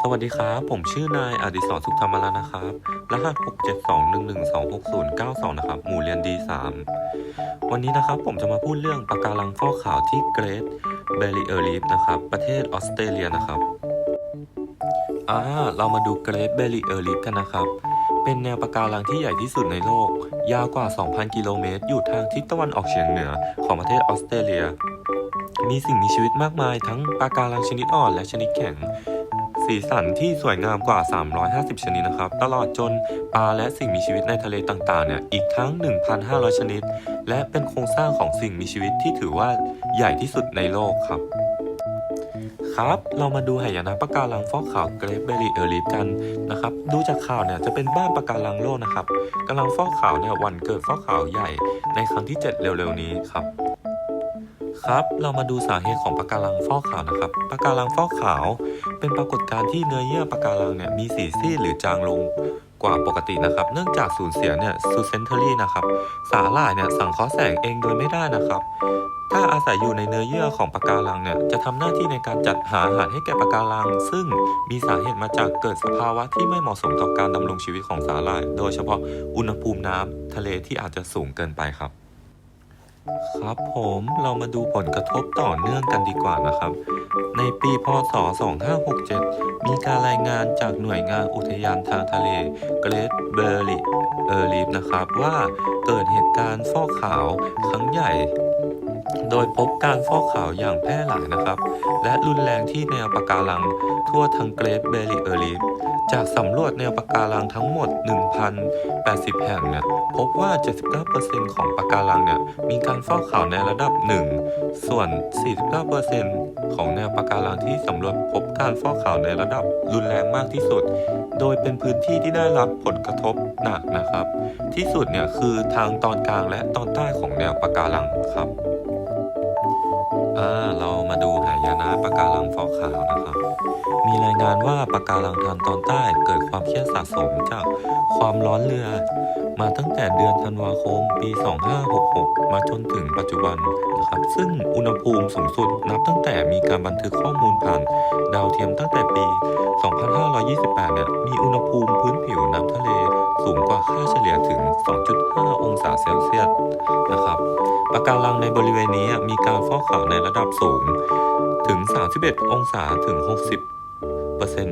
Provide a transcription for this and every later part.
สวัสดีครับ ผมชื่อนายอดิศรสุขธรรมรันนะครับ รหัส 672112692นะครับ หมู่เรียน D3 วันนี้นะครับผมจะมาพูดเรื่องปะการังฟอกขาวที่เกรทเบริเออร์ลีฟนะครับ ประเทศออสเตรเลียนะครับ อ่า เรามาดูเกรทเบริเออร์ลีฟกันนะครับ เป็นแนวปะการังที่ใหญ่ที่สุดในโลก ยาวกว่า 2,000 กิโลเมตร อยู่ทางทิศตะวันออกเฉียงเหนือของประเทศออสเตรเลีย มีสิ่งมีชีวิตมากมายทั้งปะการังชนิดอ่อนและชนิดแข็ง สีสันที่สวยงามกว่า 350 ชนิดนะครับ ตลอดจนปลาและสิ่งมีชีวิตในทะเลต่างๆ เนี่ย อีกทั้ง 1,500 ชนิด และเป็นโครงสร้างของสิ่งมีชีวิตที่ถือว่าใหญ่ที่สุดในโลกครับ ครับ เรามาดูหายนะปะการังฟอกขาวเกรฟเบรีเออร์ลีฟกันนะครับ ดูจากข่าวเนี่ยจะเป็นบ้านปะการังโลกนะครับกำลังฟอกขาวเนี่ยวันเกิดฟอกขาวใหญ่ในครั้งที่ 7 เร็วๆนี้ครับครับเรามาดูสาเหตุของปะการังฟอกขาวนะครับปะการังฟอกขาว เป็นปรากฏการณ์ที่เนื้อเยื่อปะการังเนี่ยมีสีซีดหรือจางลง กว่าปกตินะครับ เนื่องจากสูญเสียเนี่ยซูเซนเทอรี่นะครับ สาหร่ายเนี่ยสังเคราะห์แสงเองโดยไม่ได้นะครับ ถ้าอาศัยอยู่ในเนื้อเยื่อของปะการังเนี่ยจะทำหน้าที่ในการจัดหาอาหารให้แก่ปะการัง ซึ่งมีสาเหตุมาจากเกิดสภาวะที่ไม่เหมาะสมต่อการดำรงชีวิตของสาหร่าย โดยเฉพาะอุณหภูมิน้ำทะเลที่อาจจะสูงเกินไปครับ ครับผมเรามาดูผลกระทบต่อเนื่องกันดีกว่านะครับ ในปีพศ 2567 มีการรายงานจากหน่วยงานอุทยานทางทะเลเกรทเบอร์ลิเออร์ลีฟนะครับว่าเกิดเหตุการณ์ฟอกขาวครั้งใหญ่ โดยพบการฟอกขาวอย่างแพร่หลายนะครับ และรุนแรงที่แนวปะการังทั่วทั้งเกรทเบริเออร์ลีฟจากสำรวจแนวปะการังทั้งหมด 1,080 แห่งเนี่ยพบว่า 79%ของปะการังเนี่ยมีการฟอกขาวในระดับ 1 ส่วน 49%ของแนวปะการังที่สำรวจพบการฟอกขาวในระดับรุนแรงมากที่สุด โดยเป็นพื้นที่ที่ได้รับผลกระทบหนักนะครับ ที่สุดเนี่ยคือทางตอนกลางและตอนใต้ของแนวปะการังครับ อ่าเรามาดูหายนะปะการังฟอกขาวนะครับ มีรายงานว่าปะการังทางตอนใต้เกิดความเครียดสะสมจากความร้อนเรือ มาตั้งแต่เดือนธันวาคมปี 2566 มาจนถึงปัจจุบันนะครับ ซึ่งอุณหภูมิสูงสุดนับตั้งแต่มีการบันทึกข้อมูลผ่านดาวเทียมตั้งแต่ปี 2528 เนี่ย มีอุณหภูมิพื้นผิวน้ำทะเล สูงกว่าค่าเฉลี่ยถึง 2.5 องศาเซลเซียสนะครับปะการังในบริเวณนี้มีการฟอกขาวในระดับสูงถึง 31 องศาถึง 60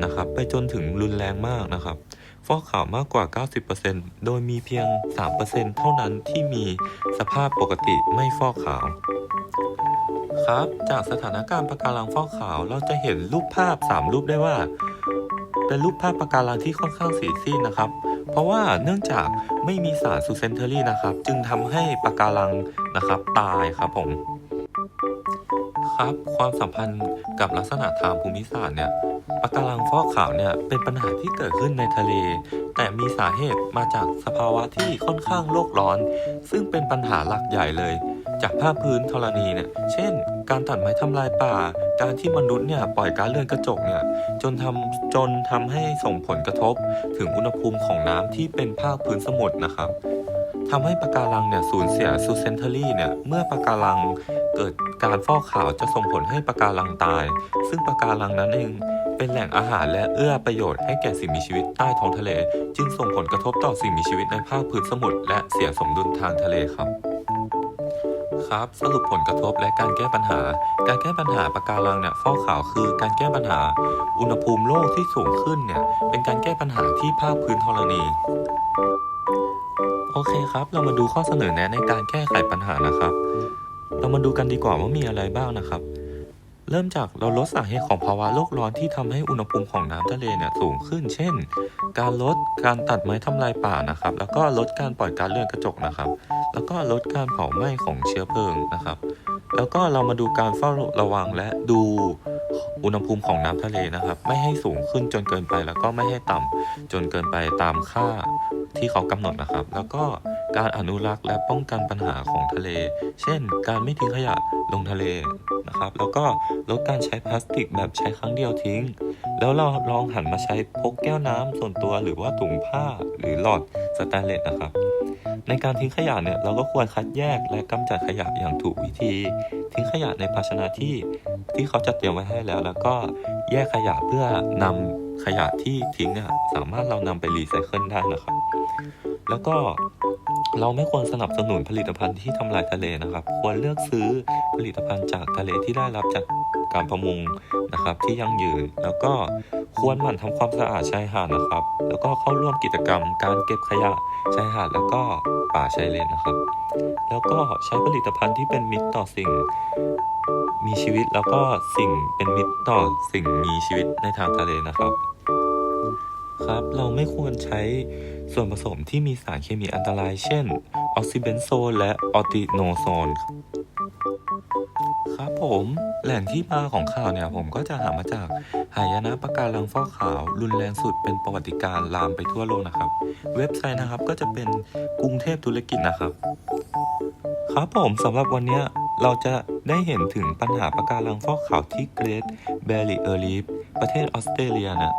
นะครับ ไปจนถึงรุนแรงมากนะครับ ฟอกขาวมากกว่า 90%โดยมีเพียง 3%เท่านั้นที่มีสภาพปกติไม่ฟอกขาว ครับ จากสถานการณ์ปะการังฟอกขาว เราจะเห็นรูปภาพ 3 รูปได้ว่า เป็นรูปภาพปะการังที่ค่อนข้างสีซีดนะครับ เพราะว่าเนื่องจากไม่มีสารซูเซนเทอรี่นะครับ จึงทำให้ปะการังนะครับตายครับผม ครับ ความสัมพันธ์กับลักษณะทางภูมิศาสตร์เนี่ยปะการังฟอกขาวเนี่ยเป็นปัญหาที่เกิดขึ้นในทะเล แต่มีสาเหตุมาจากสภาวะที่ค่อนข้างโลกร้อน ซึ่งเป็นปัญหาหลักใหญ่เลย จากภาคพื้นธรณีเนี่ยเช่น การตัดไม้ทำลายป่า การที่มนุษย์เนี่ยปล่อยก๊าซเรือนกระจกเนี่ยจนทำจนทำให้ส่งผลกระทบ ถึงอุณหภูมิของน้ำที่เป็นภาคพื้นสมุทรนะครับทำให้ปะการังเนี่ยสูญเสียซูเซนเทอรี่เนี่ยเมื่อปะการัง เกิดการฟอกขาวจะส่งผลให้ปะการังตาย ซึ่งปะการังนั้นเองเป็นแหล่งอาหารและเอื้อประโยชน์ให้แก่สิ่งมีชีวิตใต้ท้องทะเล จึงส่งผลกระทบต่อสิ่งมีชีวิตในภาคพื้นสมุทรและเสียสมดุลทางทะเลครับครับสรุปผลกระทบและการแก้ปัญหา การแก้ปัญหาปะการังเนี่ยฟอกขาวคือการแก้ปัญหา อุณหภูมิโลกที่สูงขึ้นเนี่ยเป็นการแก้ปัญหาที่ภาคพื้นธรณีโอเคครับ เรามาดูข้อเสนอแนะในการแก้ไขปัญหานะครับ เรามาดูกันดีกว่าว่ามีอะไรบ้างนะครับ เริ่มจากเราลดสาเหตุของภาวะโลกร้อนที่ทำให้อุณหภูมิของน้ำทะเลเนี่ยสูงขึ้น เช่น การลดการตัดไม้ทำลายป่านะครับ แล้วก็ลดการปล่อยก๊าซเรือนกระจกนะครับ แล้วก็ลดการเผาไหม้ของเชื้อเพลิงนะครับ แล้วก็เรามาดูการเฝ้าระวังและดูอุณหภูมิของน้ำทะเลนะครับ ไม่ให้สูงขึ้นจนเกินไป แล้วก็ไม่ให้ต่ำจนเกินไปตามค่าที่เขากำหนดนะครับ แล้วก็ การอนุรักษ์และป้องกันปัญหาของทะเล เช่น การไม่ทิ้งขยะลงทะเลนะครับ แล้วก็ลดการใช้พลาสติกแบบใช้ครั้งเดียวทิ้ง แล้วเราลองหันมาใช้พกแก้วน้ำส่วนตัวหรือว่าถุงผ้าหรือหลอดสแตนเลสนะครับ ในการทิ้งขยะเนี่ยเราก็ควรคัดแยกและกำจัดขยะอย่างถูกวิธี ทิ้งขยะในภาชนะที่ที่เขาจัดเตรียมไว้ให้แล้ว แล้วก็แยกขยะเพื่อนำขยะที่ทิ้งอะสามารถเรานำไปรีไซเคิลได้นะครับ แล้วก็ เราไม่ควรสนับสนุนผลิตภัณฑ์ที่ทำลายทะเลนะครับ ควรเลือกซื้อผลิตภัณฑ์จากทะเลที่ได้รับจากการประมงนะครับ ที่ยั่งยืนแล้วก็ควรหมั่นทำความสะอาดชายหาดนะครับ แล้วก็เข้าร่วมกิจกรรม การเก็บขยะชายหาดแล้วก็ป่าชายเลนนะครับ แล้วก็ใช้ผลิตภัณฑ์ที่เป็นมิตรต่อสิ่งมีชีวิตแล้วก็สิ่งเป็นมิตรต่อสิ่งมีชีวิตในทางทะเลนะครับ ครับเราไม่ควรใช้ ส่วนผสมที่มีสารเคมีอันตราย เช่น ออกซิเบนโซนและออติโนโซนครับผมแหล่งที่มาของข่าวเนี่ยผมก็จะหามาจากหายนะประการังฟอกขาว รุนแรงสุดเป็นประวัติการณ์ลามไปทั่วโลกนะครับ เว็บไซต์นะครับก็จะเป็นกรุงเทพธุรกิจนะครับ ครับผมสำหรับวันนี้เราจะได้เห็นถึงปัญหาประการังฟอกขาวที่เกรทเบริเออร์ลีฟประเทศออสเตรเลียนะ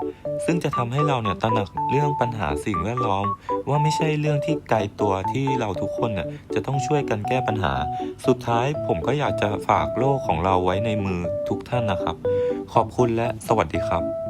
ซึ่งจะทำให้เราเนี่ยตระหนักเรื่องปัญหาสิ่งแวดล้อม ว่าไม่ใช่เรื่องที่ไกลตัวที่เราทุกคนน่ยจะต้องช่วยกันแก้ปัญหา สุดท้ายผมก็อยากจะฝากโลกของเราไว้ในมือทุกท่านนะครับ ขอบคุณและสวัสดีครับ